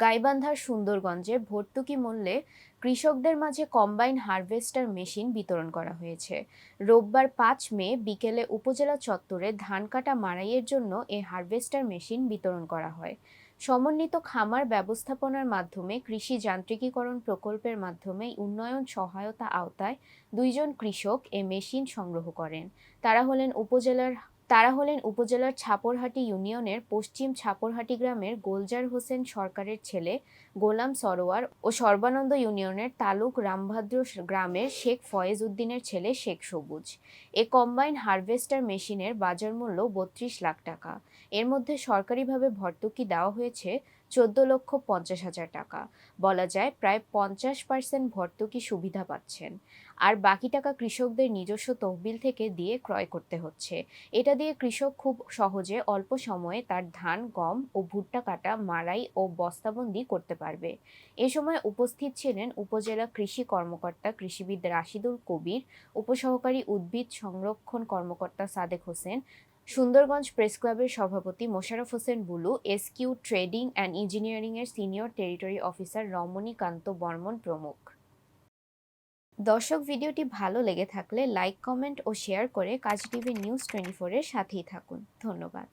গাইবান্ধার সুন্দরগঞ্জে ভর্তুকি মূল্যে কৃষকদের মাঝে কম্বাইন হারভেস্টার মেশিন বিতরণ করা হয়েছে। রোববার পাঁচ মে বিকেলে উপজেলা চত্বরে ধান কাটা মাড়াইয়ের জন্য এ হারভেস্টার মেশিন বিতরণ করা হয়। সমন্বিত খামার ব্যবস্থাপনার মাধ্যমে কৃষি যান্ত্রিকীকরণ প্রকল্পের মাধ্যমে উন্নয়ন সহায়তা আওতায় দুইজন কৃষক এ মেশিন সংগ্রহ করেন। তারা হলেন উপজেলার তারা হলেন উপজেলার ছাপরহাটি ইউনিয়নের পশ্চিম ছাপরহাটি গ্রামের গোলজার হোসেন সরকারের ছেলে গোলাম সরোয়ার ও সর্বানন্দ ইউনিয়নের তালুক রামভাদ্র গ্রামের শেখ ফয়েজ উদ্দিনের ছেলে শেখ সবুজ। এ কম্বাইন হারভেস্টার মেশিনের বাজার মূল্য বত্রিশ লাখ টাকা। এর মধ্যে সরকারিভাবে ভর্তুকি দেওয়া হয়েছে চোদ্দ লক্ষ পঞ্চাশ হাজার টাকা। বলা যায় প্রায় পঞ্চাশ পার্সেন্ট ভর্তুকি সুবিধা পাচ্ছেন। আর বাকি টাকা কৃষকদের নিজস্ব তহবিল থেকে দিয়ে ক্রয় করতে হচ্ছে। এটা দিয়ে কৃষক খুব সহজে অল্প সময়ে তার ধান, গম ও ভুট্টা কাটা, মাড়াই ও বস্তাবন্দি করতে পারবে। এ সময় উপস্থিত ছিলেন উপজেলা কৃষি কর্মকর্তা কৃষিবিদ রাশিদুল কবির, উপসহকারী উদ্ভিদ সংরক্ষণ কর্মকর্তা সাদেক হোসেন, সুন্দরগঞ্জ প্রেস ক্লাবের সভাপতি Mosharraf Hossain Bulu SQ trading and ইঞ্জিনিয়ারিংয়ের senior territory officer Ramanikanta Barman প্রমুখ। দর্শক ভিডিওটি ভালো লেগে থাকলে লাইক, কমেন্ট ও শেয়ার করে কাজ টিভি নিউজ টোয়েন্টি ফোরের সাথেই থাকুন। ধন্যবাদ।